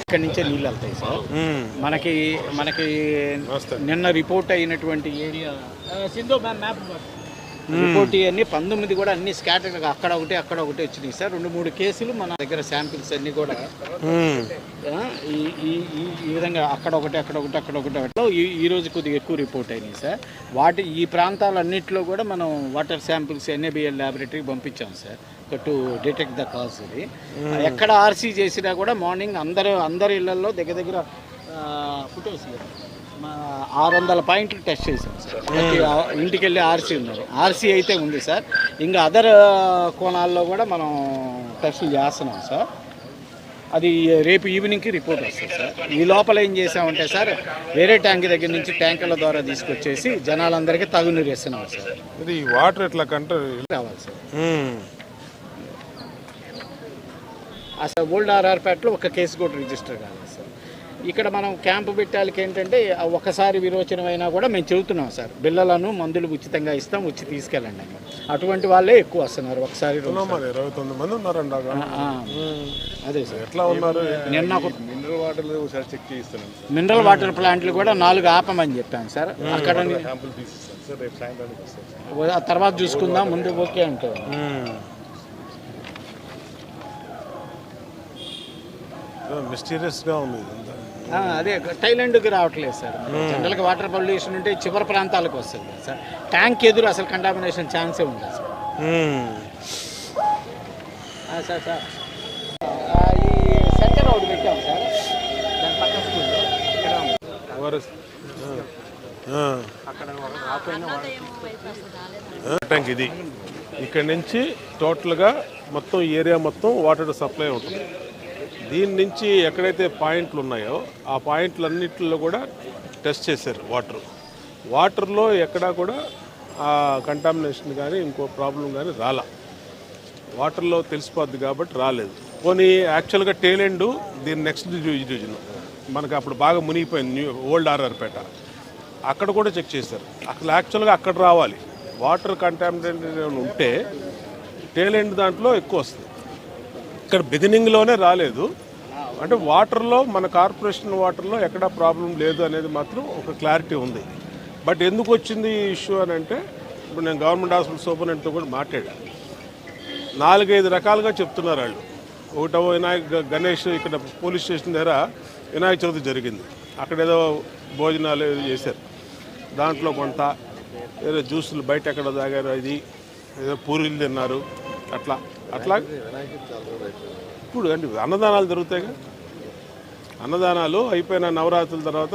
ఇక్కడ నుంచే నీళ్ళు వెళ్తాయి సార్. మనకి మనకి నిన్న రిపోర్ట్ అయినటువంటి ఏరియా సింధు మ్యాప్. రిపోర్ట్ అన్ని పంతొమ్మిది కూడా అన్ని స్కాటర్డ్ అక్కడ ఒకటి అక్కడ ఒకటి వచ్చినాయి సార్. రెండు మూడు కేసులు మన దగ్గర శాంపిల్స్ అన్ని కూడా. ఈ విధంగా అక్కడ ఒకటి అక్కడ ఒకటి అక్కడ ఒకటి ఈ రోజు కొద్దిగా ఎక్కువ రిపోర్ట్ అయినాయి సార్. వాటి ఈ ప్రాంతాలన్నింటిలో కూడా మనం వాటర్ శాంపిల్స్ ఎన్ఏబిఎల్ ల్యాబొరేటరీకి పంపించాం sir. To detect the cause ఇది. ఎక్కడ ఆర్సీ చేసినా కూడా మార్నింగ్ అందరూ అందరి ఇళ్ళలో దగ్గర దగ్గర ఫుటోస్ ఆరు వందల పాయింట్లు టెస్ట్ చేసాం సార్. ఇంటికి వెళ్ళి ఆర్సీ ఉన్నది ఆర్సీ అయితే ఉంది సార్. ఇంకా అదర్ కోణాల్లో కూడా మనం టెస్ట్ చేస్తున్నాం సార్. అది రేపు ఈవినింగ్కి రిపోర్ట్ వస్తుంది సార్. ఈ లోపల ఏం చేసామంటే సార్ వేరే ట్యాంక్ దగ్గర నుంచి ట్యాంకర్ల ద్వారా తీసుకొచ్చేసి జనాలందరికీ తగునీరు ఇస్తున్నాం సార్. ఇది వాటర్ ఎట్లా కంటే రావాలి సార్. అసలు ఓల్డ్ ఆర్ఆర్పేటలో ఒక కేసు కూడా రిజిస్టర్ కాలేదు. సార్ ఇక్కడ మనం క్యాంపు పెట్టాలికి ఏంటంటే ఆ ఒకసారి విరోచనం అయినా కూడా మేము చెబుతున్నాం సార్. బిళ్ళలను మందులు ఉచితంగా ఇస్తాం వచ్చి తీసుకెళ్ళండి అని. అటువంటి వాళ్ళే ఎక్కువ వస్తున్నారు ఒకసారి ఇరవై తొమ్మిది మంది ఉన్నారండి అదే సార్. ఎట్లా ఉన్నారు? నిన్న ఒక మినరల్ వాటర్ ఒకసారి చెక్ చేయిస్తున్నాను సార్. మినరల్ వాటర్ ప్లాంట్లు కూడా నాలుగు ఆపమని చెప్పాను సార్. అక్కడ తర్వాత చూసుకుందాం ముందు ఓకే అంటే మిస్టీరియస్గా ఉంది అదే థైలాండ్కి రావట్లేదు సార్. జనరల్గా వాటర్ పొల్యూషన్ ఉంటే చివరి ప్రాంతాలకు వస్తుంది సార్. ట్యాంక్ ఎదురు అసలు కంటామినేషన్ ఛాన్సే ఉండదు సార్? Sir sir. ఈ సెంటర్ ఒకటి పెట్టాం సార్. దాని స్కూల్లో. ఉంది. ట్యాంక్ ఇది. ఇక్కడ నుంచి టోటల్గా మొత్తం ఏరియా మొత్తం వాటర్ సప్లై ఉంటుంది దీని నుంచి ఎక్కడైతే పాయింట్లు ఉన్నాయో ఆ పాయింట్లన్నింటిలో కూడా టెస్ట్ చేశారు వాటర్. వాటర్లో ఎక్కడా కూడా ఆ కంటామినేషన్ కానీ ఇంకో ప్రాబ్లం కానీ రాలా. వాటర్లో తెలిసిపోద్ది కాబట్టి రాలేదు. పోనీ యాక్చువల్గా టేలెండు దీని నెక్స్ట్ డివిజన్ మనకు అప్పుడు బాగా మునిగిపోయింది న్యూ ఓల్డ్ ఆర్ఆర్పేట అక్కడ కూడా చెక్ చేశారు. అసలు యాక్చువల్గా అక్కడ రావాలి. వాటర్ కంటామినేటెడ్ ఉంటే టేలెండ్ దాంట్లో ఎక్కువ వస్తుంది. ఇక్కడ బిగినింగ్లోనే రాలేదు. అంటే వాటర్లో మన కార్పొరేషన్ వాటర్లో ఎక్కడా ప్రాబ్లం లేదు అనేది మాత్రం ఒక క్లారిటీ ఉంది. బట్ ఎందుకు వచ్చింది ఈ ఇష్యూ అని అంటే ఇప్పుడు నేను గవర్నమెంట్ హాస్పిటల్ సూపరింటెండెంట్తో కూడా మాట్లాడాను నాలుగైదు రకాలుగా చెప్తున్నారు వాళ్ళు. ఒకటో వినాయక గణేష్ ఇక్కడ పోలీస్ స్టేషన్ దగ్గర వినాయక చవితి జరిగింది. అక్కడ ఏదో భోజనాలు ఏదో చేశారు. దాంట్లో కొంత ఏదో జ్యూసులు బయట ఎక్కడ తాగారు అది ఏదో పూరీలు తిన్నారు అట్లా. అట్లా ఇప్పుడు అంటే అన్నదానాలు జరుగుతాయిగా? అన్నదానాలు అయిపోయిన నవరాత్రుల తర్వాత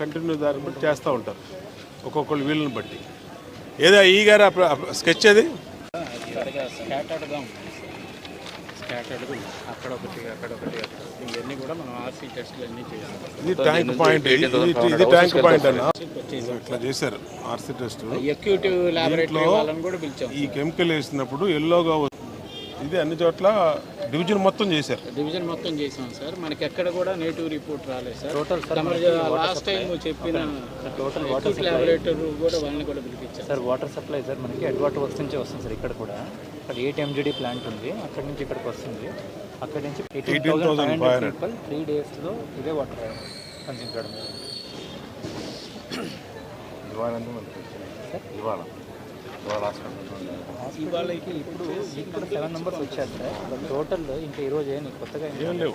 కంటిన్యూ దాన్ని బట్టి చేస్తూ ఉంటారు. ఒక్కొక్కళ్ళు వీళ్ళని బట్టి. ఏదో ఈ గారు స్కెచ్ అది ఇది ట్యాంక్ పాయింట్ ఇది ఇది- ఇది ట్యాంక్ పాయింట్ అన్న. ఇట్లా చేశారు ఆర్సీ టెస్ట్. ఈ కెమికల్ వేసినప్పుడు ఎల్లోగా వస్తుంది. ఇది అన్ని చోట్ల డివిజన్ మొత్తం చేశారు. డివిజన్ మొత్తం చేసాం సార్. మనకి ఎక్కడ కూడా నెగిటివ్ రిపోర్ట్ రాలేదు సార్. టోటల్ లాస్ట్ టైం చెప్పిన టోటల్ వాటర్ ల్యాబొరేటరీ కూడా వాళ్ళని కూడా పిలిపించాం. సార్ వాటర్ సప్లై సార్ మనకి హెడ్ వాటర్ వర్క్స్ నుంచి వస్తుంది సార్ ఇక్కడ కూడా. అక్కడ ఎయిట్ ఎంజీడీ ప్లాంట్ ఉంది. అక్కడ నుంచి ఇక్కడికి వస్తుంది. అక్కడ నుంచి eighteen thousand five hundred three డేస్లో ఇదే వాటర్ కన్జ్యూమ్ చేయడం. ఇవాళకి ఇప్పుడు ఇప్పుడు సెవెన్ నెంబర్స్ వచ్చారు సార్ టోటల్ ఇంకా ఈరోజు ఏం కొత్తగా ఏం లేవు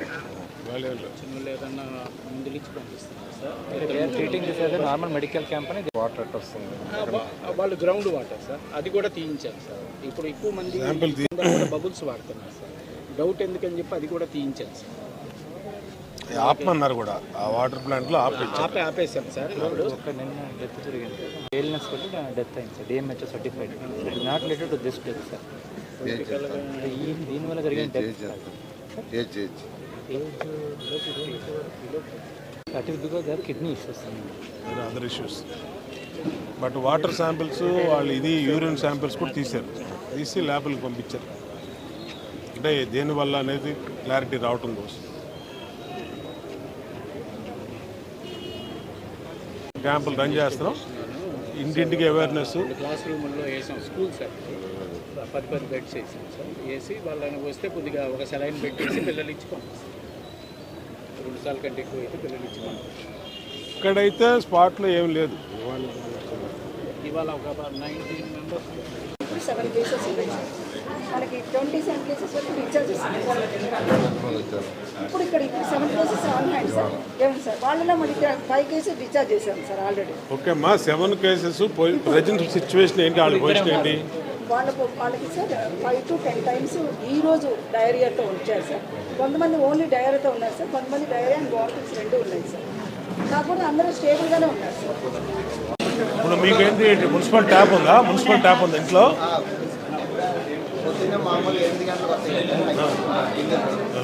ఏదన్నా మందులు ఇచ్చి సార్ ట్రీటింగ్ చేసేది నార్మల్ మెడికల్ క్యాంప్ అనేది వాటర్ వస్తుంది వాళ్ళు గ్రౌండ్ వాటర్ సార్ అది కూడా తీయించారు సార్ ఇప్పుడు ఎక్కువ మంది బబుల్స్ వాడుతున్నారు సార్ డౌట్ ఎందుకని చెప్పి అది కూడా తీయించారు సార్ ఆపమన్నారు కూడా. ఆ వాటర్ ప్లాంట్లో ఆపే ఆపేసాం సార్. ఇప్పుడు ఒక నిన్న డెత్ జరిగింది. ఏలినెస్ కొట్టి డెత్ అయింది sir. DMHO certified not related to this death sir ఈ దీనివల్ల జరిగిన death age that is because their kidney issues other issues but water samples వాళ్ళు ఇది యూరిన్ శాంపిల్స్ కూడా తీశారు. తీసి ల్యాబ్లకు పంపించారు. అంటే దేనివల్ల అనేది క్లారిటీ రావటం కోసం. క్యాంపులు రన్ చేస్తున్నాం. ఇంటింటికి అవేర్నెస్ క్లాస్ రూమ్లో వేసాం. School sir. పది పది బెడ్స్ వేసాం సార్. వేసి వాళ్ళని వస్తే కొద్దిగా ఒక సెలైన్ పెట్టేసి పిల్లలు ఇచ్చి పంపిస్తాం రెండు సార్లు కంటే ఎక్కువ అయితే పిల్లలు ఇచ్చి ఇక్కడైతే స్పాట్లో ఏం లేదు. ఇవాళ ఒక నైన్టీన్ మెంబర్స్ సెవెన్ కేసెస్ ఉన్నాయి సార్ మనకి ట్వంటీ సెవెన్ కేసెస్ వరకు ఇప్పుడు ఇక్కడ seven cases on hand sir ఏమండి సార్ వాళ్ళలో మనకి ఫైవ్ కేసెస్ డిశ్చార్జ్ చేశాం సార్ ఆల్రెడీ ఓకే అమ్మా సెవెన్ కేసెస్ ప్రజెంట్ సిచ్యువేషన్ ఏంటి? వాళ్ళ పొజిషన్ ఏంటి? వాళ్ళకు వాళ్ళకి sir five to ten times ఈ రోజు డయేరియాతో వచ్చారు సార్ కొంతమంది ఓన్లీ డయేరియాతో ఉన్నారు సార్ కొంతమంది డయేరియా అండ్ వామిటింగ్స్ రెండు ఉన్నాయి సార్ కాకపోతే అందరూ స్టేబుల్గానే ఉన్నారు సార్ ఇప్పుడు మీకేంటి? మున్సిపల్ ట్యాప్ ఉందా? మున్సిపల్ ట్యాప్ ఉందా ఇంట్లో? మామూలు ఎనిమిది గంటలకు వస్తాయి.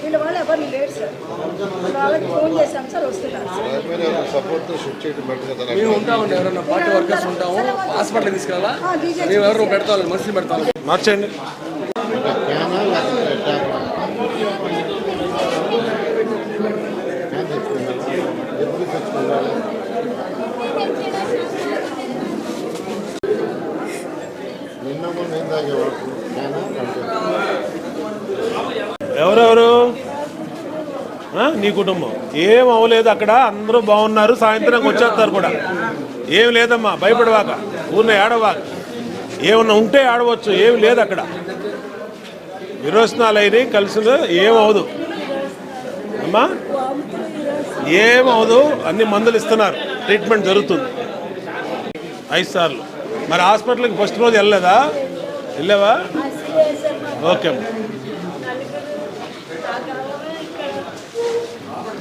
వీళ్ళ వాళ్ళు ఎవరు లేరు సార్ వాళ్ళకి ఫోన్ చేశాం సార్ వస్తున్నారు సార్ షిఫ్ట్ మేము ఉంటామండి ఎవరైనా పార్టీ వర్కర్స్ ఉంటాము హాస్పిటల్ తీసుకెళ్ళాలా? మేము ఎవరు పెడతాం మనుషులు పెడతాం మార్చండి. నిన్న మొన్న ఏం తాగేవాడు లేకపోతే ఎవరెవరు? నీ కుటుంబం. ఏం అవ్వలేదు అక్కడ. అందరూ బాగున్నారు. సాయంత్రం వచ్చేస్తారు కూడా. ఏం లేదమ్మా. భయపడవాక. ఊరిన ఏడవాక. ఏమన్నా ఉంటే ఆడవచ్చు. ఏం లేదు అక్కడ. విరోచనాలు అయినాయి కలిసి ఏమవదు అమ్మా? ఏం అన్ని మందులు ఇస్తున్నారు. ట్రీట్మెంట్ జరుగుతుంది. ఐదు సార్లు. మరి హాస్పిటల్కి ఫస్ట్ రోజు వెళ్ళలేదా? వెళ్ళావా? ఓకే అమ్మా.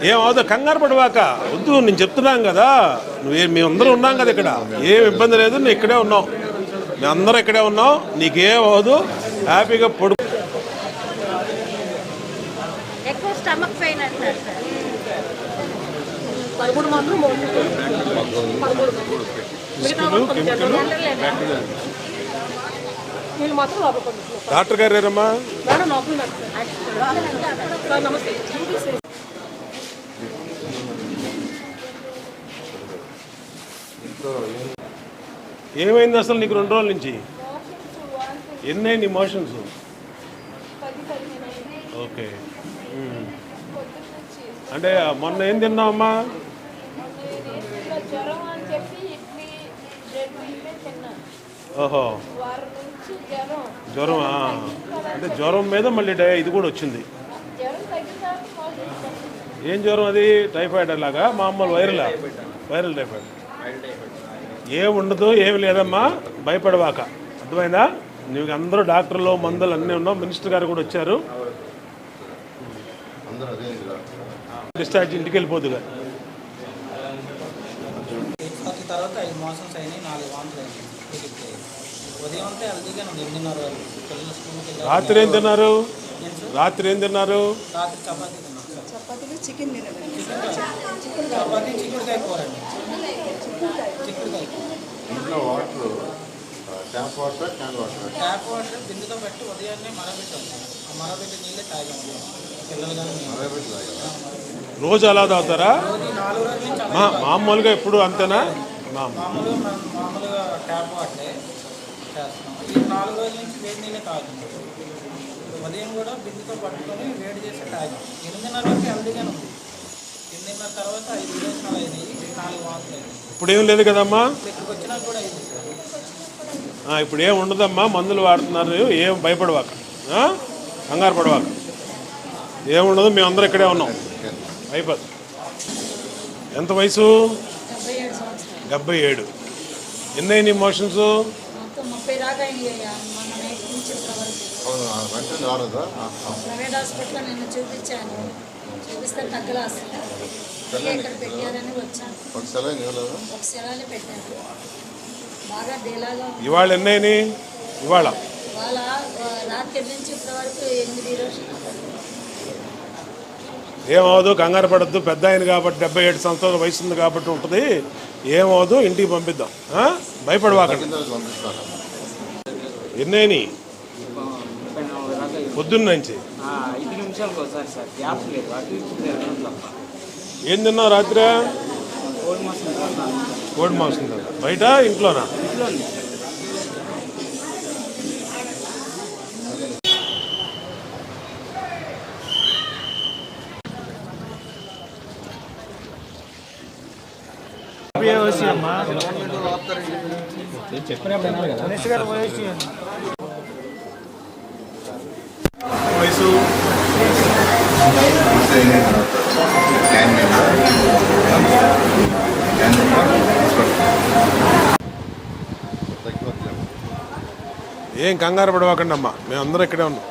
ఏం అవదు కంగారు పడవాక. వద్దు నేను చెప్తున్నాం కదా. నువ్వే మేమందరం ఉన్నాం కదా ఇక్కడ. ఏం ఇబ్బంది లేదు నువ్వు ఇక్కడే ఉన్నావు. మేమందరం ఇక్కడే ఉన్నాం. నీకేం అవదు. హ్యాపీగా పడు. ఎక్కువ స్టమక్ పెయిన్ అంటారు సార్ పదమూడు మాత్రం వీళ్ళు మాత్రం లోపల పంపిస్తున్నారు డాక్టర్ గారు ఏరమ్మా మేడం లోపల ఉన్నారు సార్ సార్ నమస్తే ఏమైంది అసలు నీకు రెండు రోజుల నుంచి? ఎన్నైంది మోషన్స్ ఓకే hmm. అంటే మొన్న ఏం తిన్నావమ్మా? ఓహో. జ్వరం అంటే జ్వరం మీద మళ్ళీ డై- ఇది కూడా వచ్చింది. ఏం జ్వరం అది? టైఫాయిడ్ అలాగా మామూలు వైరల్? వైరల్ టైఫాయిడ్ ఏం ఉండదు ఏమి లేదమ్మా భయపడవాక. అర్థమైందా? నీకు అందరూ డాక్టర్లు మందులు అన్నీ ఉన్నాం మినిస్టర్ గారు కూడా వచ్చారు. డిశ్చార్జ్ ఇంటికి వెళ్ళిపోదుగా పది తర్వాత ఐదు మోషన్స్ అయినాయి నాలుగు వాంతులు అయినాయి టికెట్ ఉదయం అంతా హెల్తీగానే ఉంది ఎనిమిదిన్నర వరకు. పిల్లలు స్కూల్కి వెళ్ళారు. రాత్రి ఏం తిన్నారు? రాత్రి ఏం తిన్నారు? రాత్రి చపాతీ చపాతీలు చికెన్ చపాతీ చిక్కుడుకాయ అండి. చిక్కుడుకాయ ఇంట్లో water tap water can water tap water బిందుతో పెట్టి ఉదయాన్నే మరబెట్టాం మరబెట్టి నీళ్ళే తాగాము పిల్లలు కానీ మేము రోజు అలా తాగుతారా? మామూలుగా ఎప్పుడు అంతేనా? మా మామూలుగా మామూలుగా ట్యాప్ వాటరే చేస్తున్నాం. ఈ నాలుగు రోజుల నుంచి వేడి నీళ్ళే తాగుతున్నాం. ఉదయం కూడా బిందుతో పట్టుకొని వేడి చేసి తాగాం. ఎనిమిదిన్నర వరకు హెల్తీగానే ఉంది. ఎనిమిదిన్నర తర్వాత ఐదు విరోచనాలు అయినాయి. నాలుగు వాంతులు అయినాయి. ఇప్పుడు ఏం లేదు కదమ్మా? ఇప్పుడు ఏం ఉండదమ్మా మందులు వాడుతున్నారు ఏం భయపడవాక? కంగారు పడవాక. ఏముండదు మేమందరం ఇక్కడే ఉన్నాం. అయిపోతుంది ఎంత వయసు? డెబ్బై ఏడు. ఎన్నైనా మోషన్స్ ప్రైవేట్ హాస్పిటల్లో నిన్న చూపించాను. చూపిస్తే ఇవాళ ఎన్నైనాయి ఇవాళ. ఏమవదు కంగారు పడద్దు. పెద్ద ఆయన కాబట్టి డెబ్బై ఏడు సంవత్సరాల వయసు ఉంది కాబట్టి ఉంటుంది. ఏమవదు ఇంటికి పంపిద్దాం. ఆ? భయపడవాకండి. ఎన్నైనాయి పొద్దున్న నుంచి. ఐదు నిమిషాలకు ఒకసారి సార్. గ్యాప్ లేదు. అటు ఏం తిన్నావు రాత్రి? కోడి మాంసం బయట ఇంట్లోనా? ఇంట్లోనే వయసు ఏం కంగారు పడవకండి అమ్మా మేమందరం ఇక్కడే ఉన్నాం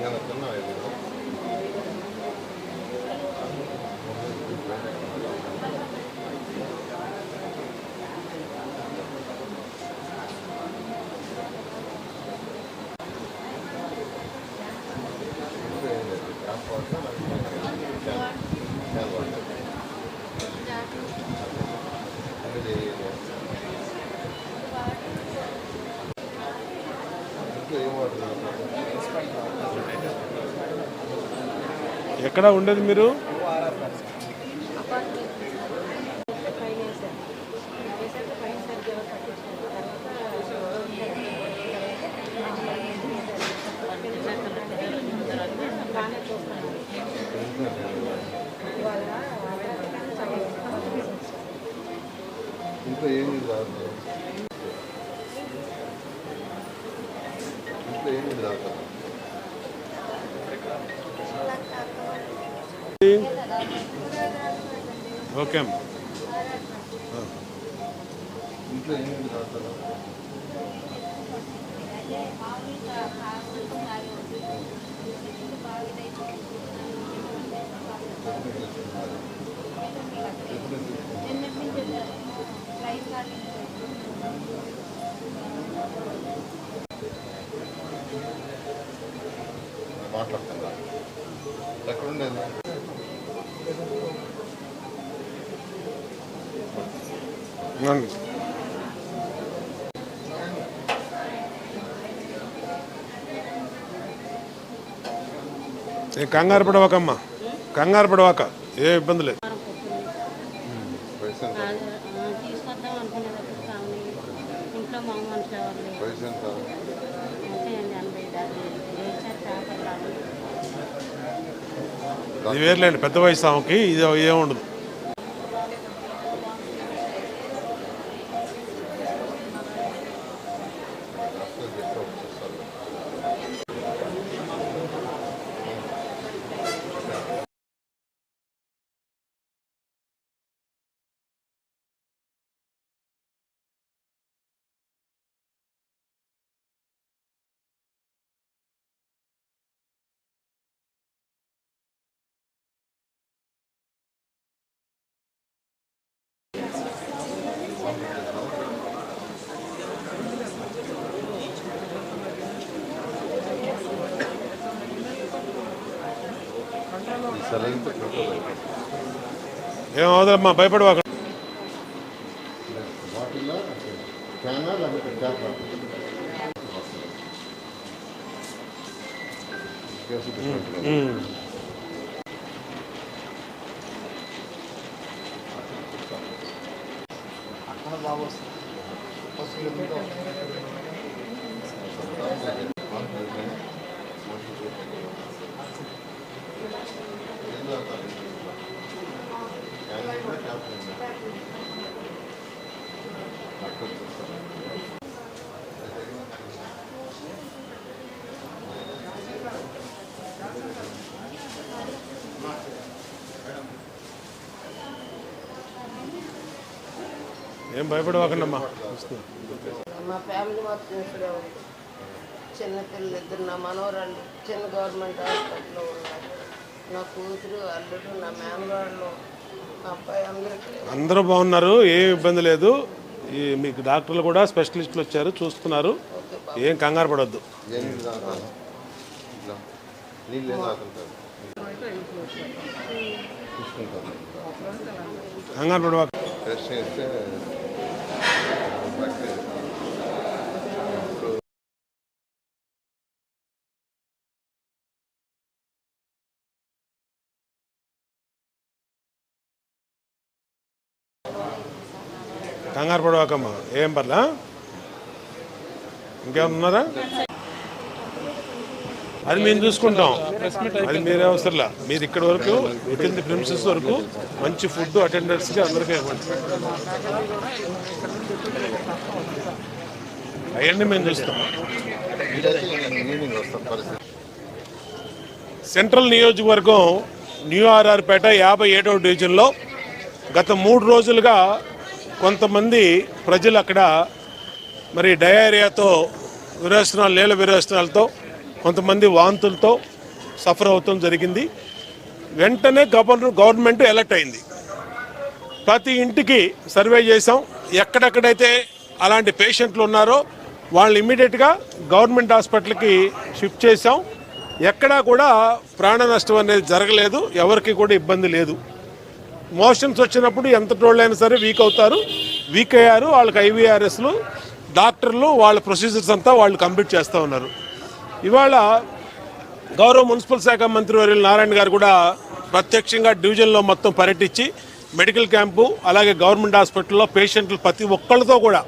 నేను తిన్నా ఇది ఎక్కడ ఉండేది మీరు? ఓకే కంగారు పడవాకమ్మా. కంగారు పడవాక. ఏ ఇబ్బంది లేదు. ఇది వేర్లేండి పెద్ద వయసు ఆమెకి ఇది ఏముండదు సెలైన్ కంట్రోల్ ఏమవుదమ్మా భయపడవాక ఏం భయపడవాకండమ్మా. మా ఫ్యామిలీ మొత్తం ఇక్కడే ఉంది చిన్న పిల్లలు ఇద్దరు నా మనవరాళ్ళు చిన్న గవర్నమెంట్ హాస్పిటల్లో ఉన్నారు. నా కూతురు అల్లుడు నా మేనగాళ్ళు మా అబ్బాయి అందరూ ఇక్కడే ఉన్నారు. అందరూ బాగున్నారు ఏం ఇబ్బంది లేదు. ఈ మీకు డాక్టర్లు కూడా స్పెషలిస్టులు వచ్చారు చూస్తున్నారు. ఏం కంగారు పడొద్దు. కంగారు బ్యాక్టీరియా కంగారు పడవాకమ్మా. ఏం పర్లా? ఇంకేమన్నారా? అది మేము చూసుకుంటాం. అది మీరే అవసరంలా. మీరు ఇక్కడ వరకు విత్ ఇన్ ది ప్రిన్సెస్ వరకు మంచి ఫుడ్ అటెండర్స్కి అందరికీ ఇవ్వండి. అవన్నీ మేము చూస్తాం. సెంట్రల్ నియోజకవర్గం న్యూ ఆర్ఆర్పేట యాభై ఏడవ డివిజన్లో గత మూడు రోజులుగా కొంతమంది ప్రజలు అక్కడ మరి డయేరియాతో విరోచనాలు నీళ్ళ విరోచనాలతో కొంతమంది వాంతులతో సఫర్ అవటం జరిగింది. వెంటనే గవర్నర్ గవర్నమెంట్ ఎలర్ట్ అయింది. ప్రతి ఇంటికి సర్వే చేసాం ఎక్కడెక్కడైతే అలాంటి పేషెంట్లు ఉన్నారో వాళ్ళు ఇమ్మీడియట్గా గవర్నమెంట్ హాస్పిటల్కి షిఫ్ట్ చేసాం ఎక్కడా కూడా ప్రాణ నష్టం అనేది జరగలేదు. ఎవరికి కూడా ఇబ్బంది లేదు. మోషన్స్ వచ్చినప్పుడు ఎంత టోళ్ళైనా సరే వీక్ అవుతారు. వీక్ అయ్యారు. వాళ్ళకి ఐవీఆర్ఎస్లు డాక్టర్లు వాళ్ళ ప్రొసీజర్స్ అంతా వాళ్ళు కంప్లీట్ చేస్తూ ఉన్నారు. ఇవాళ గౌరవ మున్సిపల్ శాఖ మంత్రి వర్యులు నారాయణ గారు కూడా ప్రత్యక్షంగా డివిజన్లో మొత్తం పర్యటించి మెడికల్ క్యాంపు అలాగే గవర్నమెంట్ హాస్పిటల్లో పేషెంట్లు ప్రతి ఒక్కళ్ళతో కూడా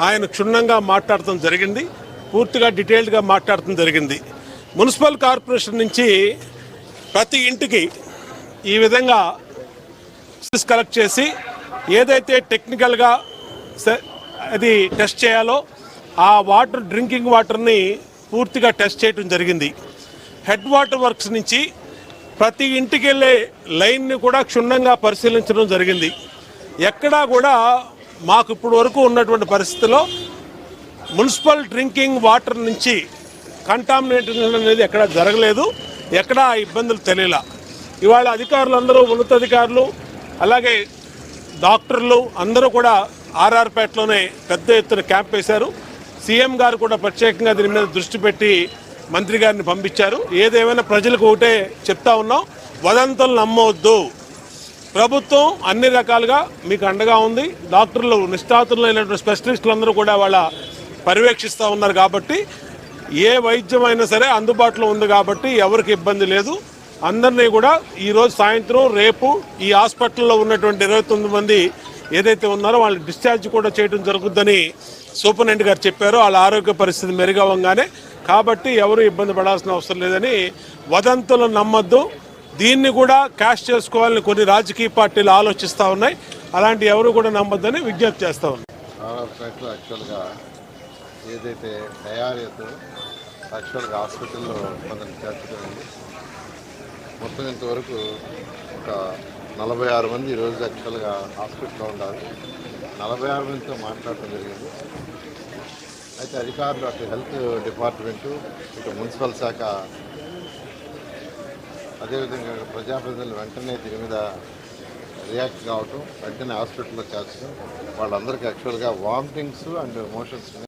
ఆయన క్షుణ్ణంగా మాట్లాడటం జరిగింది. పూర్తిగా డీటెయిల్డ్గా మాట్లాడటం జరిగింది. మున్సిపల్ కార్పొరేషన్ నుంచి ప్రతి ఇంటికి ఈ విధంగా కలెక్ట్ చేసి ఏదైతే టెక్నికల్గా స- అది టెస్ట్ చేయాలో ఆ వాటర్ డ్రింకింగ్ వాటర్ని పూర్తిగా టెస్ట్ చేయడం జరిగింది. హెడ్ వాటర్ వర్క్స్ నుంచి ప్రతి ఇంటికి వెళ్ళే లైన్ని కూడా క్షుణ్ణంగా పరిశీలించడం జరిగింది. ఎక్కడా కూడా మాకు ఇప్పుడు వరకు ఉన్నటువంటి పరిస్థితిలో మున్సిపల్ డ్రింకింగ్ వాటర్ నుంచి కంటామినేషన్ అనేది ఎక్కడ జరగలేదు. ఎక్కడా ఆ ఇబ్బందులు తెలియలా. ఇవాళ అధికారులందరూ ఉన్నతాధికారులు అలాగే డాక్టర్లు అందరూ కూడా ఆర్ఆర్పేటలోనే పెద్ద ఎత్తున క్యాంప్ వేశారు. సీఎం గారు కూడా ప్రత్యేకంగా దీని మీద దృష్టి పెట్టి మంత్రి గారిని పంపించారు. ఏదేమైనా ప్రజలకు ఒకటే చెప్తా ఉన్నాం. వదంతులు నమ్మవద్దు. ప్రభుత్వం అన్ని రకాలుగా మీకు అండగా ఉంది. డాక్టర్లు నిష్ఠాతులైనటువంటి స్పెషలిస్టులు అందరూ కూడా వాళ్ళ పర్యవేక్షిస్తూ ఉన్నారు కాబట్టి ఏ వైద్యం అయినా సరే అందుబాటులో ఉంది కాబట్టి ఎవరికి ఇబ్బంది లేదు. అందరినీ కూడా ఈరోజు సాయంత్రం రేపు ఈ హాస్పిటల్లో ఉన్నటువంటి ఇరవై తొమ్మిది మంది ఏదైతే ఉన్నారో వాళ్ళు డిశ్చార్జ్ కూడా చేయడం జరుగుతుందని సూపరింటెండెంట్ గారు చెప్పారు. వాళ్ళ ఆరోగ్య పరిస్థితి మెరుగవంగానే కాబట్టి ఎవరు ఇబ్బంది పడాల్సిన అవసరం లేదని వదంతులు నమ్మద్దు. దీన్ని కూడా క్యాష్ చేసుకోవాలని కొన్ని రాజకీయ పార్టీలు ఆలోచిస్తూ ఉన్నాయి. అలాంటి ఎవరు కూడా నమ్మొద్దని విజ్ఞప్తి చేస్తూ ఉన్నాయి యాక్చువల్గా ఏదైతే డయారియాతో యాక్చువల్గా హాస్పిటల్లో కొందరు చేర్చడం మొత్తం ఇంతవరకు ఒక నలభై ఆరు మంది ఈరోజు యాక్చువల్గా హాస్పిటల్లో ఉండాలి నలభై ఆరు మందితో మాట్లాడటం జరిగింది. అయితే అధికారులు అటు హెల్త్ డిపార్ట్మెంటు ఇటు మున్సిపల్ శాఖ అదేవిధంగా ప్రజాప్రతినిధులు వెంటనే దీని మీద రియాక్ట్ కావటం వెంటనే హాస్పిటల్లో చేర్చడం వాళ్ళందరికీ యాక్చువల్గా వామిటింగ్స్ అండ్ మోషన్స్